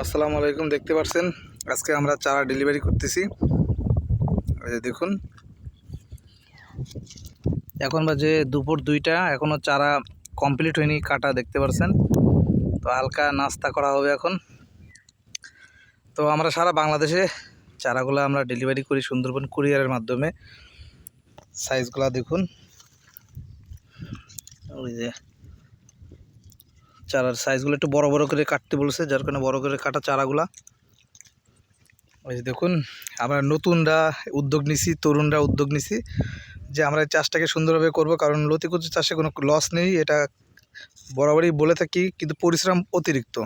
আসসালামু আলাইকুম, দেখতে পাচ্ছেন আজকে আমরা চারা ডেলিভারি করতেছি। দেখুন। এখন বাজে দুপুর দুইটা এখনও চারা কমপ্লিট হয়নি, কাটা দেখতে পাচ্ছেন তো হালকা নাস্তা করা হবে এখন। তো আমরা সারা বাংলাদেশে চারাগুলো আমরা ডেলিভারি করি সুন্দরবন কুরিয়ারের মাধ্যমে। সাইজগুলো দেখুন। ওই যে চারার সাইজগুলো একটু বড় বড় করে কাটতে বলেছে, যার কারণে বড় করে কাটা চারাগুলা। ওই দেখুন, আমরা নতুনরা উদ্যোগ নিছি, তরুণরা উদ্যোগ নিছি যে আমরা এই চাষটাকে সুন্দরভাবে করব, কারণ লতি কচু চাষে কোনো লস নেই, এটা বরাবরই বলে থাকি, কিন্তু পরিশ্রম অতিরিক্ত।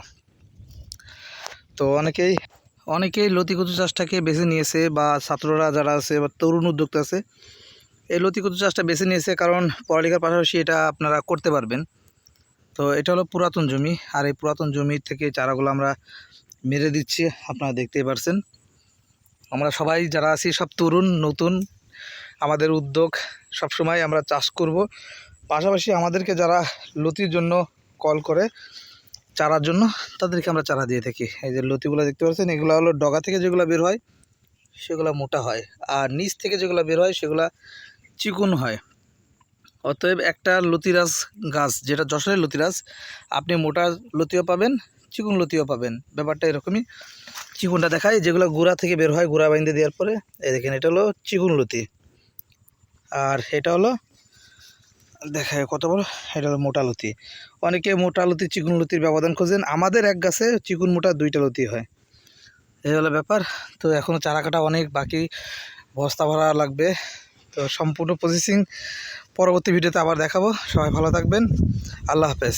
তো অনেকেই অনেকেই লতি কচু চাষটাকে বেছে নিয়েছে বা ছাত্ররা যারা আছে বা তরুণ উদ্যোক্তা আছে, এই লতি কচু চাষটা বেছে নিয়েছে কারণ পড়ালেখার পাশাপাশি এটা আপনারা করতে পারবেন। তো এটা হলো পুরাতন জমি, আর এই পুরাতন জমি থেকে চারাগুলো আমরা মেরে দিচ্ছি, আপনারা দেখতেই পারছেন। আমরা সবাই যারা আছি, সব তরুণ, নতুন, আমাদের উদ্যোগ, সবসময় আমরা চাষ করব। পাশাপাশি আমাদেরকে যারা লতির জন্য কল করে চারার জন্য, তাদেরকে আমরা চারা দিয়ে থাকি। এই যে লতিগুলো দেখতে পাচ্ছেন, এগুলো হলো ডগা থেকে যেগুলো বের হয়, সেগুলো মোটা হয়। আর নিচ থেকে যেগুলো বের হয়, সেগুলো চিকুন হয়। অতএব একটা লতিরাজ গাছ, যেটা যশোরের লতিরাজ, আপনি মোটা লতিও পাবেন, চিকুন লতিও পাবেন। ব্যাপারটা এরকমই। চিকুনটা দেখায় যেগুলো গুঁড়া থেকে বের হয়, গুঁড়া বাইন্দে দেওয়ার পরে, এই দেখেন, এটা হলো চিকুন লতি। আর এটা হলো দেখায় কত বড়, এটা হলো মোটা লতি। অনেকে মোটা লতি, চিকুন লতির ব্যবধান খোঁজেন। আমাদের এক গাছে চিকুন মোটা দুইটা লতি হয়। এই হলো ব্যাপার। তো এখনও চারা কাটা অনেক, বাকি বস্তা ভরা লাগবে। তো সম্পূর্ণ প্রসেসিং পরবর্তী ভিডিওতে আবার দেখাবো। সবাই ভালো থাকবেন। আল্লাহ হাফেজ।